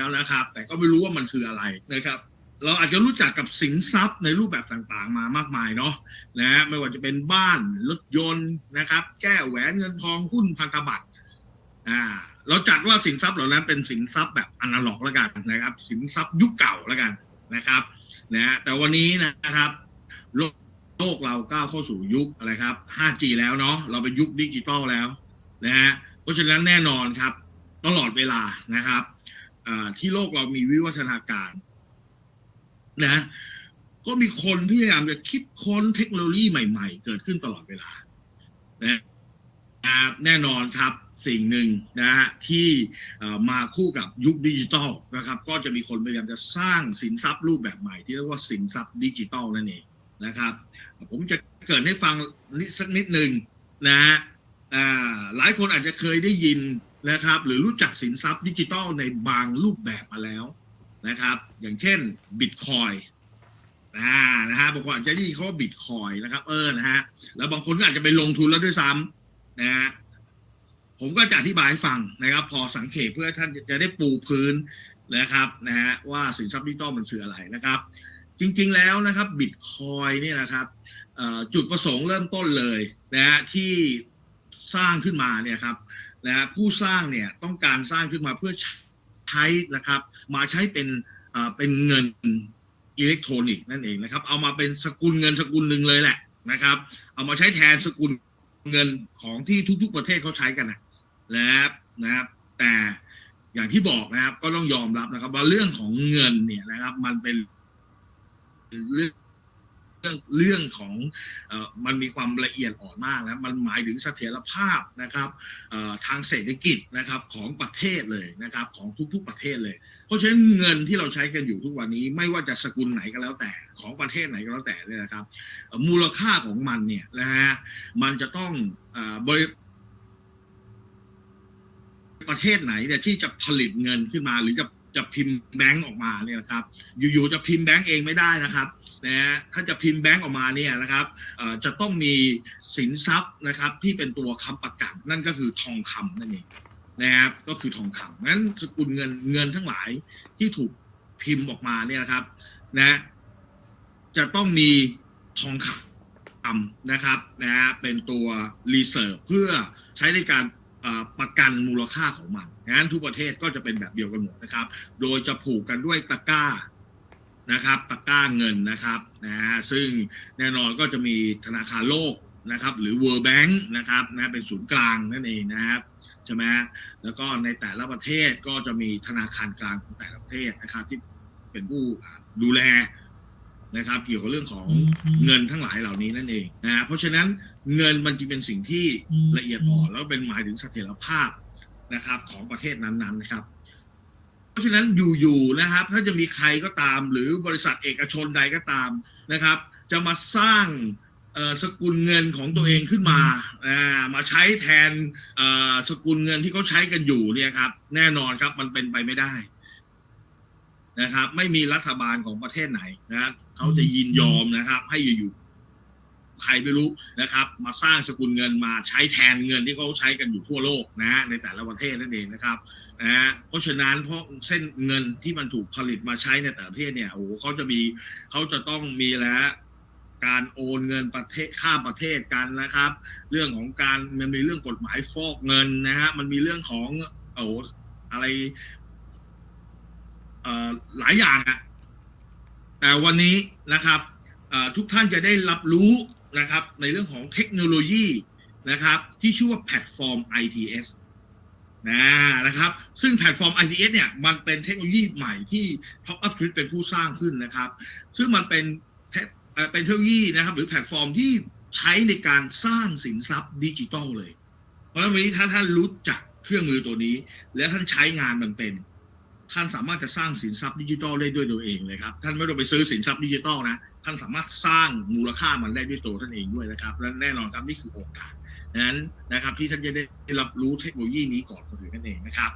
แล้วนะครับ แต่ก็ไม่รู้ว่ามันคืออะไรนะครับ เราอาจจะรู้จักกับสินทรัพย์ในรูปแบบต่างๆ มามากมายเนาะนะฮะไม่ว่าจะเป็นบ้านรถยนต์นะครับ แก้วแหวนเงินทองหุ้นพันธบัตรอ่าเราจัดว่าสินทรัพย์เหล่านั้นเป็นสินทรัพย์แบบอนาล็อกแล้วกันนะครับ สินทรัพย์ยุคเก่าแล้วกันนะครับนะฮะแต่วันนี้นะครับโลกโลกเราก้าวเข้าสู่ยุคอะไรครับ 5G แล้วเนาะเราเป็นยุคดิจิตอลแล้วนะฮะเพราะฉะนั้นแน่นอนครับ ตลอดเวลานะครับ ที่โลกเรามีวิวัฒนาการ นะ ก็มีคนพยายามจะคิดค้นเทคโนโลยีใหม่ ๆ เกิดขึ้นตลอดเวลา นะแน่นอนครับสิ่งหนึ่งนะฮะที่มาคู่กับยุคดิจิตอลนะครับ ก็จะมีคนพยายามจะสร้างสินทรัพย์รูปแบบใหม่ ที่เรียกว่าสินทรัพย์ดิจิตอลนั่นเองนะครับ ผมจะเกิดให้ฟังนิดสักนิดหนึ่งนะฮะหลายคนอาจจะเคยได้ยิน นะครับ หรือรู้จักสินทรัพย์ดิจิตอลในบางรูปแบบมาแล้วนะครับ อย่างเช่นบิตคอยอ่านะฮะบางคนอาจจะได้ยินเขาว่าบิตคอยนะครับ เออนะฮะแล้วบางคนก็อาจจะไปลงทุนแล้วด้วยซ้ำนะฮะผมก็จะอธิบายให้ฟังนะครับ พอสังเกตเพื่อท่านจะได้ปูพื้นนะครับนะฮะว่าสินทรัพย์ดิจิตอลมันคืออะไรนะครับ จริงๆแล้วนะครับบิตคอยนี่นะครับจุดประสงค์เริ่มต้นเลยนะฮะที่สร้างขึ้นมาเนี่ยครับ นะฮะผู้สร้างเนี่ยต้องการสร้างขึ้นมาเพื่อใช้นะครับ มาใช้เป็นเป็นเงินอิเล็กทรอนิกส์นั่นเองนะครับ เอามาเป็นสกุลเงินสกุลหนึ่งเลยแหละนะครับ เอามาใช้แทนสกุลเงินของที่ทุก ๆ ประเทศเขาใช้กันนะนะครับนะครับ แต่อย่างที่บอกนะครับ ก็ต้องยอมรับนะครับ ว่าเรื่องของเงินเนี่ยนะครับ มันเป็นเรื่อง รื่องเรื่องของอมันมีความละเอียดอ่อนมากแล้วมันหมายถึงเสถียรภาพนะครับทางเศรษฐกิจนะครับของประเทศเลยนะครับของทุกๆประเทศเลย เพราะฉะนั้นเงินที่เราใช้กันอยู่ทุกวันนี้ไม่ว่าจะสกุลไหนก็แล้วแต่ของประเทศไหนก็แล้วแต่เนี่ยนะครับ มูลค่าของมันเนี่ยนะฮะมันจะต้องอบริประเทศไหนเนี่ยที่จะผลิตเงินขึ้นมาหรือจะ จะพิมพ์แบงก์ออกมาเนี่ยนะครับ อยู่ๆจะพิมพ์แบงก์เองไม่ได้นะครับนะฮะถ้าจะพิมพ์แบงก์ออกมาเนี่ยนะครับจะต้องมีสินทรัพย์นะครับที่เป็นตัวค้ำประกันนั่นก็คือทองคำนั่นเองนะครับก็คือทองคำงั้นสกุลเงินเงินทั้งหลายที่ถูกพิมพ์ออกมาเนี่ยนะครับนะจะต้องมีทองคำนะครับนะฮะเป็นตัวรีเซิร์ฟเพื่อใช้ในการ ประกันมูลค่าของมันงั้นทุกประเทศก็จะเป็นแบบเดียวกันหมดนะครับ โดยจะผูกกันด้วยตะกร้านะครับตะกร้าเงินนะครับนะฮะซึ่งแน่นอนก็จะมีธนาคารโลกนะครับ หรือ World Bank นะครับนะเป็นศูนย์กลางนั่นเองนะครับใช่ไหมแล้วก็ในแต่ละประเทศก็จะมีธนาคารกลางของแต่ละประเทศนะครับ ที่เป็นผู้ดูแล นะครับ เกี่ยวกับเรื่องของเงินทั้งหลายเหล่านี้นั่นเองนะเพราะฉะนั้นเงินมันจึงเป็นสิ่งที่ละเอียดอ่อนแล้วเป็นหมายถึงเสถียรภาพนะครับ ของประเทศนั้นๆนะครับ เพราะฉะนั้นอยู่ๆนะครับ ถ้าจะมีใครก็ตาม หรือบริษัทเอกชนใดก็ตามนะครับ จะมาสร้างเออสกุลเงินของตัวเองขึ้นมาอ่ามาใช้แทนเออสกุลเงินที่เขาใช้กันอยู่เนี่ยครับ แน่นอนครับมันเป็นไปไม่ได้ นะครับ ไม่มีรัฐบาลของประเทศไหนนะเขาจะยินยอมนะครับ ให้อยู่ๆใครไม่รู้นะครับ มาสร้างสกุลเงินมาใช้แทนเงินที่เขาใช้กันอยู่ทั่วโลกนะฮะในแต่ละประเทศนั่นเองนะครับนะฮะเพราะฉะนั้นเพราะเส้นเงินที่มันถูกผลิตมาใช้ในแต่ละประเทศเนี่ยโอ้โหเขาจะมีเขาจะต้องมีแล้วการโอนเงินประเทศข้ามประเทศกันนะครับ เรื่องของการมันมีเรื่องกฎหมายฟอกเงินนะฮะมันมีเรื่องของโอ้โหอะไร หลายอย่างอะแต่วันนี้นะครับทุกท่านจะได้รับรู้นะครับในเรื่องของเทคโนโลยีนะครับที่ชื่อว่าแพลตฟอร์ม ITS นะนะครับซึ่งแพลตฟอร์ม ITS เนี่ยมันเป็นเทคโนโลยีใหม่ที่ Top Up Trip เป็นผู้สร้างขึ้นนะครับ ซึ่งมันเป็นเทคเอ่อเป็นเทคโนโลยีนะครับ หรือแพลตฟอร์มที่ใช้ในการสร้างสินทรัพย์ดิจิตอลเลย เพราะฉะนั้นวันนี้ถ้าท่านรู้จักเครื่องมือตัวนี้ และท่านใช้งานมันเป็น ท่านสามารถจะสร้างสินทรัพย์ดิจิทัลได้ด้วยตัวเองเลยครับ ท่านไม่ต้องไปซื้อสินทรัพย์ดิจิทัลนะ ท่านสามารถสร้างมูลค่ามันได้ด้วยตัวท่านเองด้วยนะครับ และแน่นอนครับนี่คือโอกาสนั้นนะครับที่ท่านจะได้รับรู้เทคโนโลยีนี้ก่อนคนอื่นนั่นเองนะครับ